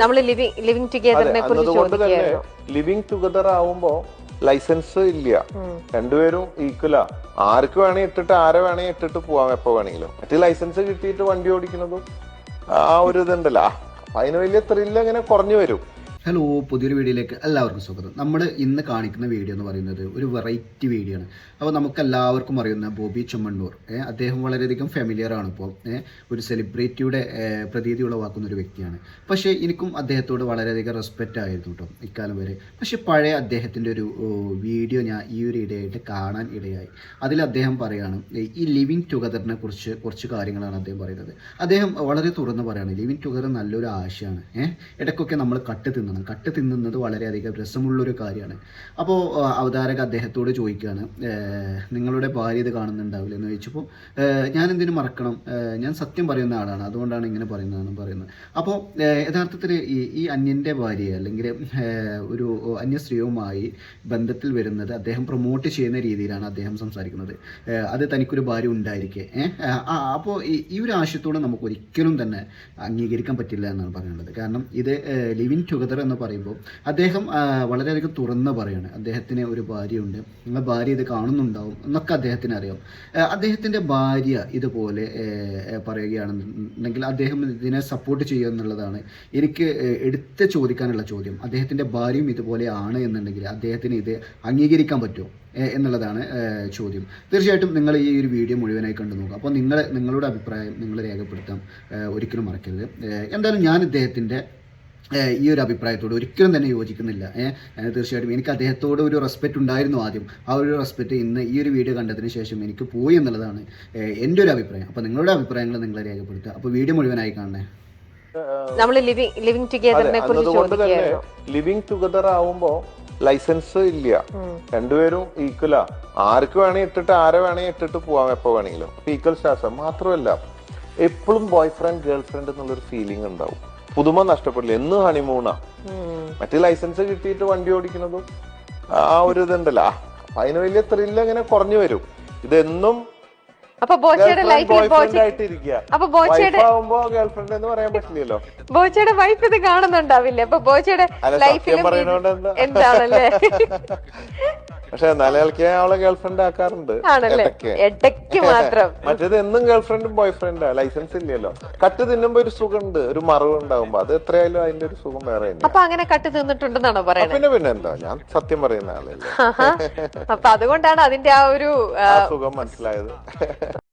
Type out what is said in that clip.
നമ്മൾ living living ടുഗദറിനെ കുറിച്ച് അതുകൊണ്ട് തന്നെ ലിവിങ് ടുഗദർ ആവുമ്പോ ലൈസൻസ് ഇല്ല. രണ്ടുപേരും ഈക്വലാ ആർക്ക് വേണേ ഇട്ടിട്ട് ആരെ വേണേ ഇട്ടിട്ട് പോവാം എപ്പോ വേണമെങ്കിലും മറ്റേ ലൈസൻസ് കിട്ടിയിട്ട് വണ്ടി ഓടിക്കുന്നതും ആ ഒരു ഇതുണ്ടല്ലോ. അതിന് വലിയ ത്രില്ല് അങ്ങനെ കുറഞ്ഞു വരും. ഹലോ പുതിയൊരു വീഡിയോയിലേക്ക് എല്ലാവർക്കും സ്വാഗതം. നമ്മൾ ഇന്ന് കാണിക്കുന്ന വീഡിയോ എന്ന് പറയുന്നത് ഒരു വെറൈറ്റി വീഡിയോ ആണ്. അപ്പോൾ നമുക്ക് എല്ലാവർക്കും അറിയുന്ന ബോബി ചുമണ്ണൂർ അദ്ദേഹം വളരെയധികം ഫെമിലിയർ ആണ് ഇപ്പോൾ ഒരു സെലിബ്രിറ്റിയുടെ പ്രതീതി ഉളവാക്കുന്ന ഒരു വ്യക്തിയാണ്. പക്ഷേ എനിക്കും അദ്ദേഹത്തോട് വളരെയധികം റെസ്പെക്റ്റ് ആയിരുന്നു കേട്ടോ ഇക്കാലം വരെ. പക്ഷേ പഴയ അദ്ദേഹത്തിന്റെ ഒരു വീഡിയോ ഞാൻ ഈ ഒരു ഇടയായിട്ട് കാണാൻ ഇടയായി. അതിൽ അദ്ദേഹം പറയുകയാണ് ഈ ലിവിങ് ടുഗദറിനെ കുറിച്ച് കുറച്ച് കാര്യങ്ങളാണ് അദ്ദേഹം പറയുന്നത്. അദ്ദേഹം വളരെ തുറന്ന് പറയുകയാണ് ലിവിങ് ടുഗദർ നല്ലൊരു ആശയമാണ് ഇടയ്ക്കൊക്കെ നമ്മൾ കട്ട് തിന്നണം കട്ട് തിന്നുന്നത് വളരെയധികം രസമുള്ളൊരു കാര്യമാണ്. അപ്പോൾ അവതാരക അദ്ദേഹത്തോട് ചോദിക്കുകയാണ് നിങ്ങളുടെ ഭാര്യ ഇത് കാണുന്നുണ്ടാവില്ല എന്ന് ചോദിച്ചപ്പോൾ ഞാൻ എന്തിനു മറക്കണം? ഞാൻ സത്യം പറയുന്ന ആളാണ് അതുകൊണ്ടാണ് ഇങ്ങനെ പറയുന്നതെന്ന് പറയുന്നത്. അപ്പോൾ യഥാർത്ഥത്തിൽ ഈ ഈ അന്യന്റെ ഭാര്യ അല്ലെങ്കിൽ ഒരു അന്യ സ്ത്രീയുമായി ബന്ധത്തിൽ വരുന്നത് അദ്ദേഹം പ്രൊമോട്ട് ചെയ്യുന്ന രീതിയിലാണ് അദ്ദേഹം സംസാരിക്കുന്നത്. അത് തനിക്കൊരു ഭാര്യ ഉണ്ടായിരിക്കേ അപ്പോൾ ഈ ഈ ഒരു ആശയത്തോട് നമുക്ക് ഒരിക്കലും തന്നെ അംഗീകരിക്കാൻ പറ്റില്ല എന്നാണ് പറയുന്നത്. കാരണം ഇത് ലിവിങ് ടുഗദർ എന്ന് പറയുമ്പോൾ അദ്ദേഹം വളരെയധികം തുറന്ന് പറയാണ്. അദ്ദേഹത്തിന് ഒരു ഭാര്യയുണ്ട്. ആ ഭാര്യ ഇത് കാണുന്നുണ്ടാവും എന്നൊക്കെ അദ്ദേഹത്തിന് അറിയാം. അദ്ദേഹത്തിന്റെ ഭാര്യ ഇതുപോലെ പറയുകയാണെന്നുണ്ടെങ്കിൽ അദ്ദേഹം ഇതിനെ സപ്പോർട്ട് ചെയ്യുക എന്നുള്ളതാണ് എനിക്ക് എടുത്ത് ചോദിക്കാനുള്ള ചോദ്യം. അദ്ദേഹത്തിന്റെ ഭാര്യയും ഇതുപോലെ ആണ് എന്നുണ്ടെങ്കിൽ അദ്ദേഹത്തിന് ഇത് അംഗീകരിക്കാൻ പറ്റുമോ? എന്നുള്ളതാണ് ചോദ്യം. തീർച്ചയായിട്ടും നിങ്ങൾ ഈ ഒരു വീഡിയോ മുഴുവനായി കണ്ടു നോക്കുക. അപ്പോൾ നിങ്ങൾ നിങ്ങളുടെ അഭിപ്രായം നിങ്ങൾ രേഖപ്പെടുത്താം. ഒരിക്കലും മറക്കരുത്. എന്തായാലും ഞാൻ ഇദ്ദേഹത്തിന്റെ ഈ ഒരു അഭിപ്രായത്തോട് ഒരിക്കലും തന്നെ യോജിക്കുന്നില്ല. തീർച്ചയായിട്ടും എനിക്ക് അദ്ദേഹത്തോട് ഒരു റെസ്പെക്റ്റ് ഉണ്ടായിരുന്നു ആദ്യം. ആ ഒരു റെസ്പെക്റ്റ് ഇന്ന് ഈ ഒരു വീഡിയോ കണ്ടതിന് ശേഷം എനിക്ക് പോയി എന്നുള്ളതാണ് എന്റെ ഒരു അഭിപ്രായം. അപ്പോൾ നിങ്ങളുടെ അഭിപ്രായങ്ങൾ നിങ്ങളെ രേഖപ്പെടുത്തുക. അപ്പോൾ വീഡിയോ മുഴുവനായി കാണണേ. നമ്മൾ ലിവിങ് ലിവിങ് ടുഗദറിനെ കുറിച്ച് ലിവിങ് ടുഗദർ ആവുമ്പോ ലൈസൻസ് ഇല്ല. രണ്ടുപേരും ഈക്വലാ ആർക്ക് വേണേ ഇട്ടിട്ട് ആരെ വേണേ ഇട്ടിട്ട് പോവാം എപ്പോ വേണമെങ്കിലും ഈക്വൽ സ്റ്റാസ് മാത്രമല്ല എപ്പോഴും ബോയ് ഫ്രണ്ട് ഗേൾ ഫ്രണ്ട് എന്നുള്ളൊരു ഫീലിംഗ് ഉണ്ടാവും. പുതുമ നഷ്ടപ്പെടില്ല. എന്ന് ഹണിമൂണാ മറ്റേ ലൈസൻസ് കിട്ടിയിട്ട് വണ്ടി ഓടിക്കുന്നതും ആ ഒരു ഇതുണ്ടല്ലോ. അതിന് വലിയ ത്രില്ല് അങ്ങനെ കുറഞ്ഞു വരും. ഇതെന്നും അപ്പൊ ബോച്ചയുടെ ലൈഫിൽ അപ്പൊ ബോച്ചയുടെ ആവുമ്പോ എന്ന് പറയാൻ പറ്റില്ലല്ലോ. ബോച്ചയുടെ വൈഫ് ഇത് കാണുന്നുണ്ടാവില്ലേ? അപ്പൊ ബോച്ചയുടെ ലൈഫിൽ? എന്താണല്ലേ? പക്ഷെ എന്നാലും അവളെ ഗേൾഫ്രണ്ട് ആക്കാറുണ്ട്. ഇടയ്ക്ക്. മാത്രം. മറ്റേത് എന്നും ഗേൾ ഫ്രണ്ടും ബോയ് ഫ്രണ്ടാ ലൈസൻസ് ഇല്ലല്ലോ. കട്ട് തിന്നുമ്പോ ഒരു സുഖമുണ്ട്. ഒരു മറവ് ഉണ്ടാവുമ്പോ അത് എത്രയായാലും അതിന്റെ ഒരു സുഖം വേറെ. അപ്പൊ അങ്ങനെ കട്ട് തിന്നിട്ടുണ്ടെന്നാണോ പറയുന്നത് പിന്നെ പിന്നെ എന്താ? ഞാൻ സത്യം പറയുന്ന ആളല്ലേ. അപ്പൊ അതുകൊണ്ടാണ് അതിന്റെ ആ ഒരു സുഖം മനസ്സിലായത്.